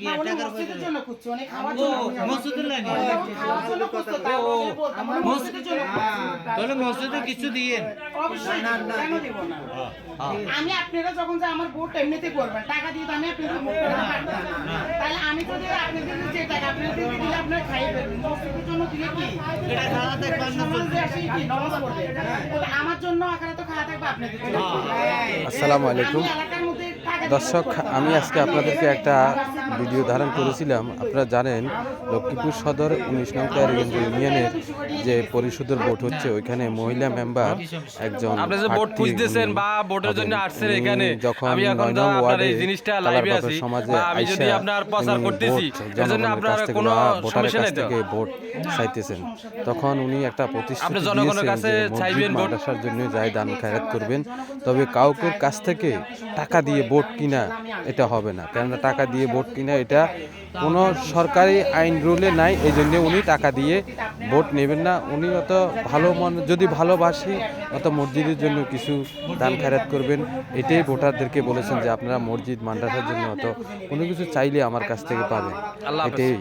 কি টাকার পয়সা জন্য খুঁজছে, উনি খাওয়ার জন্য মসজিদের লাগে খাওয়ার জন্য খুঁজছে, তারপর উনি মসজিদের জন্য তাহলে মসজিদে কিছু দিয়েন অবশ্যই দিব, কেন দিব না? আমি আপনারা যখন যে আমার ভোট এমনিতে করবেন টাকা দিয়ে তো আমি আপনাদের তাহলে আমি যদি আপনাদের যে টাকা আপনাদের দিলে আপনারা খাই ফেলবেন। মসজিদের জন্য দিলে কি? এটা খাওয়া থাকবে আপনার জন্য। কি? নামাজ পড়বে। আমার জন্য আকারে তো খাওয়া থাকবে আপনাদের আসসালামু আলাইকুম আমি এলাকার মধ্যে টাকা দিয়ে দর্শক আমি আজকে আপনাদেরকে একটা ভিডিও ধারণ করেছিলাম। আপনারা জানেন লক্ষ্মীপুর সদর উনিশ নং কেয়ারগঞ্জ ইউনিয়নের যে পরিষদের ভোট হচ্ছে ওইখানে মহিলা মেম্বার একজন আপনি যে ভোট খুঁজতেছেন বা ভোটের জন্য আসছেন এখানে যখন আমি এখন নয় তো নং আপনার এই জিনিসটা লাইভে আছি সমাজে আমি যদি আপনার প্রচার করতেছি ভোট এর আপনার কাছ থেকে কোনো সমস্যা নাই তো? ভোট চাইতেছেন। তখন উনি একটা প্রতিশ্রুতি আপনি জনগণের কাছে চাইবেন ভোট। মাদ্রাসার জন্য যাই দান খায়রাত করবেন তবে কাউকে কাছ থেকে টাকা দিয়ে ভোট কিনা এটা হবে না। কেননা টাকা দিয়ে ভোট কিনা এটা কোনো সরকারি আইন রুলে নাই এই জন্য উনি টাকা দিয়ে ভোট নেবেন না। উনি অত ভালো মন যদি ভালোবাসি অত মসজিদের জন্য কিছু দান খেরাত করবেন এটাই ভোটারদেরকে বলেছেন যে আপনারা মসজিদ মাদ্রাসার জন্য অত কোনো কিছু চাইলে আমার কাছ থেকে পাবেন। এটাই।